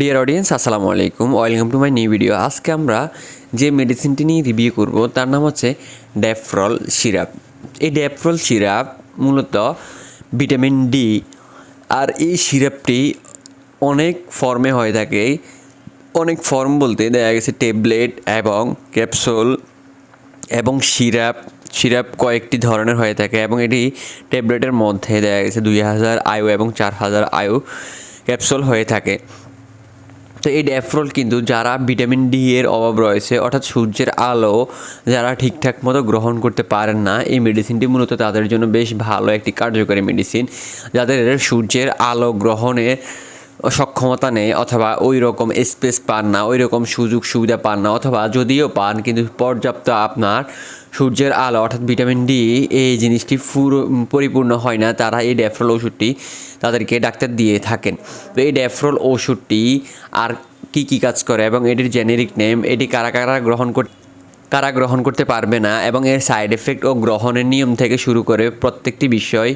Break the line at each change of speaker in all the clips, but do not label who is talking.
Deer audience আসসালামু আলাইকুম। Welcome to my new video আজকে আমরা যে মেডিসিনটি নিয়ে রিভিউ করব, তার নাম হচ্ছে ড্যাফ্রল সিরাপ এই ড্যাফ্রল সিরাপ মূলত ভিটামিন ডি আর এই সিরাপটি অনেক ফর্মে হয়ে থাকে। অনেক ফর্ম বলতে দেখা গেছে ট্যাবলেট এবং ক্যাপসুল এবং সিরাপ সিরাপ কয়েকটি ধরনের হয়ে থাকে এবং এটি ট্যাবলেটের মধ্যে দেখা গেছে দুই হাজার আয়ু এবং চার হাজার আয়ু ক্যাপসুল হয়ে থাকে। তো এই ড্যাফরল কিন্তু যারা ভিটামিন ডি এর অভাব রয়েছে, অর্থাৎ সূর্যের আলো যারা ঠিকঠাক মতো গ্রহণ করতে পারেন না, এই মেডিসিনটি মূলত তাদের জন্য বেশ ভালো একটি কার্যকরী মেডিসিন যাদের সূর্যের আলো গ্রহণে সক্ষমতা নেই, অথবা ওই রকম স্পেস পান না ওই রকম সুযোগ সুবিধা পান না, অথবা যদিও পান, কিন্তু পর্যাপ্ত আপনার সূর্যের আলো, অর্থাৎ ভিটামিন ডি এই জিনিসটি পুরো, পরিপূর্ণ হয় না। তারা এই ড্যাফ্রল ওষুধটি তাদেরকে ডাক্তার দিয়ে থাকেন। তো এই ড্যাফ্রল ওষুধটি আর কি কি কাজ করে এবং এটির জেনেরিক নেম এটি কারা কারা গ্রহণ করতে কারা গ্রহণ করতে পারবে না এবং এর সাইড এফেক্ট ও গ্রহণের নিয়ম থেকে শুরু করে প্রত্যেকটি বিষয়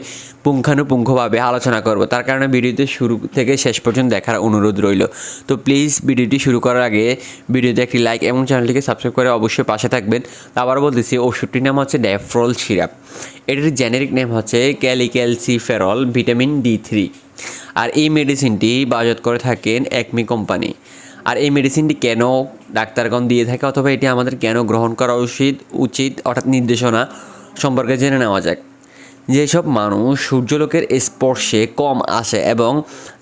পুঙ্খানুপুঙ্খভাবে আলোচনা করব। তার কারণে ভিডিওতে শুরু থেকে শেষ পর্যন্ত দেখার অনুরোধ রইল। তো প্লিজ ভিডিওটি শুরু করার আগে ভিডিওতে একটি লাইক এবং চ্যানেলটিকে সাবস্ক্রাইব করে অবশ্যই পাশে থাকবেন। আবার বলতেছি, ওষুধটির নাম হচ্ছে ড্যাফ্রল সিরাপ এটির জেনেরিক নেম হচ্ছে ক্যালিক্যালসিফেরল ভিটামিন ডি থ্রি আর এই মেডিসিনটি বাজত করে থাকেন একমি কোম্পানি আর এই মেডিসিনটি কেন ডাক্তারগণ দিয়ে থাকে অথবা এটি আমাদের কেন গ্রহণ করা উচিত উচিত, অর্থাৎ নির্দেশনা সম্পর্কে জেনে নেওয়া যাক। যেসব মানুষ সূর্যলোকের স্পর্শে কম আসে এবং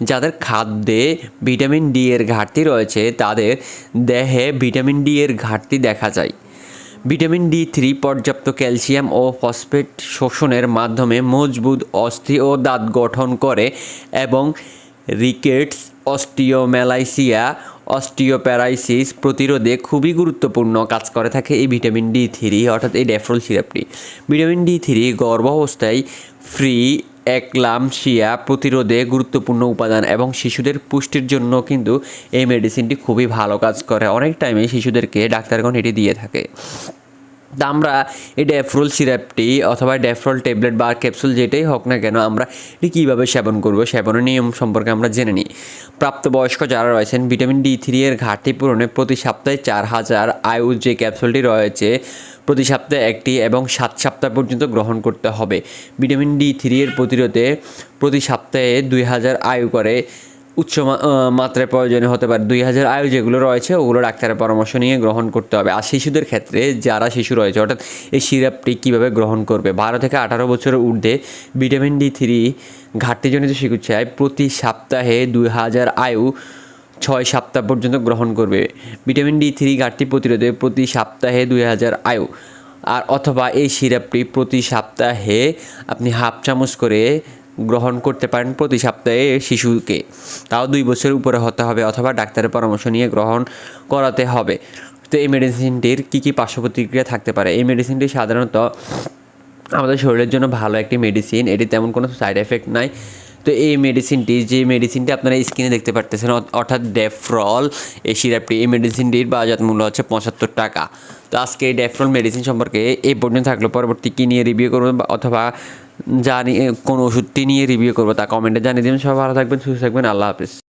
যাদের খাদ্যে ভিটামিন ডি এর ঘাটতি রয়েছে, তাদের দেহে ভিটামিন ডি এর ঘাটতি দেখা যায়। ভিটামিন ডি থ্রি পর্যাপ্ত ক্যালসিয়াম ও ফসফেট শোষণের মাধ্যমে মজবুত অস্থি ও দাঁত গঠন করে এবং রিকেটস, অস্টিওমেলাইসিয়া অস্টিওপ্যারাইসিস প্রতিরোধে খুবই গুরুত্বপূর্ণ কাজ করে থাকে এই ভিটামিন ডি থ্রি, অর্থাৎ এই ড্যাফ্রল সিরাপটি। ভিটামিন ডি থ্রি গর্ভাবস্থায় ফ্রি একলামশিয়া প্রতিরোধে গুরুত্বপূর্ণ উপাদান এবং শিশুদের পুষ্টির জন্য কিন্তু এই মেডিসিনটি খুবই ভালো কাজ করে। অনেক টাইমে শিশুদেরকে ডাক্তারগণ এটি দিয়ে থাকে। আমরা এই ড্যাফ্রোল সিরাপটি অথবা ড্যাফ্রোল ট্যাবলেট বা ক্যাপসুল যেটাই হোক না কেন আমরা এটি কীভাবে সেবন করব সেবনের নিয়ম সম্পর্কে আমরা জেনে নিই। প্রাপ্তবয়স্ক যারা রয়েছেন, ভিটামিন ডি থ্রি এর ঘাটতি পূরণে প্রতি সপ্তাহে চার হাজার আয়ু যে ক্যাপসুলটি রয়েছে, প্রতি সপ্তাহে একটি এবং সাত সপ্তাহ পর্যন্ত গ্রহণ করতে হবে। ভিটামিন ডি থ্রি এর প্রতিরোধে প্রতি সপ্তাহে দুই হাজার আয়ু করে উচ্চ মাত্রায় প্রয়োজনীয় হতে পারে। দুই হাজার আয়ু যেগুলো রয়েছে, ওগুলো ডাক্তারের পরামর্শ নিয়ে গ্রহণ করতে হবে। আর শিশুদের ক্ষেত্রে যারা শিশু রয়েছে, অর্থাৎ এই সিরাপটি কীভাবে গ্রহণ করবে? বারো থেকে আঠারো বছরের ঊর্ধ্বে ভিটামিন ডি থ্রি ঘাটতিজনিত চিকিৎসায় প্রতি সপ্তাহে দুই হাজার আয়ু ছয় সপ্তাহ পর্যন্ত গ্রহণ করবে। ভিটামিন ডি থ্রি ঘাটতি প্রতিরোধে প্রতি সপ্তাহে দুই হাজার আয়ু। আর অথবা এই সিরাপটি প্রতি সপ্তাহে আপনি হাফ চামচ করে গ্রহণ করতে পারেন প্রতি সপ্তাহে শিশুকে। তাও দুই বছরের উপরে হতে হবে অথবা ডাক্তারের পরামর্শ নিয়ে গ্রহণ করাতে হবে। তো এই মেডিসিনটির কী কী পার্শ্ব প্রতিক্রিয়া থাকতে পারে? এই মেডিসিনটি সাধারণত আমাদের শরীরের জন্য ভালো একটি মেডিসিন। এটি তেমন কোনো সাইড এফেক্ট নাই। তো এই মেডিসিনটি, যে মেডিসিনটি আপনারা স্ক্রিনে দেখতে পারতেছেন অর্থাৎ ডেফ্রল এই সিরাপটি, এই মেডিসিনটির বাজার মূল্য হচ্ছে পঁচাত্তর টাকা। তো আজকে এই ডেফ্রল মেডিসিন সম্পর্কে এই পর্যন্ত থাকল পরবর্তী কী নিয়ে রিভিউ করব অথবা জানি কোন ওষুধটি নিয়ে রিভিউ করব, তা কমেন্টে জানিয়ে দিবেন। সবাই ভালো থাকবেন, সুস্থ থাকবেন, আল্লাহ হাফিজ।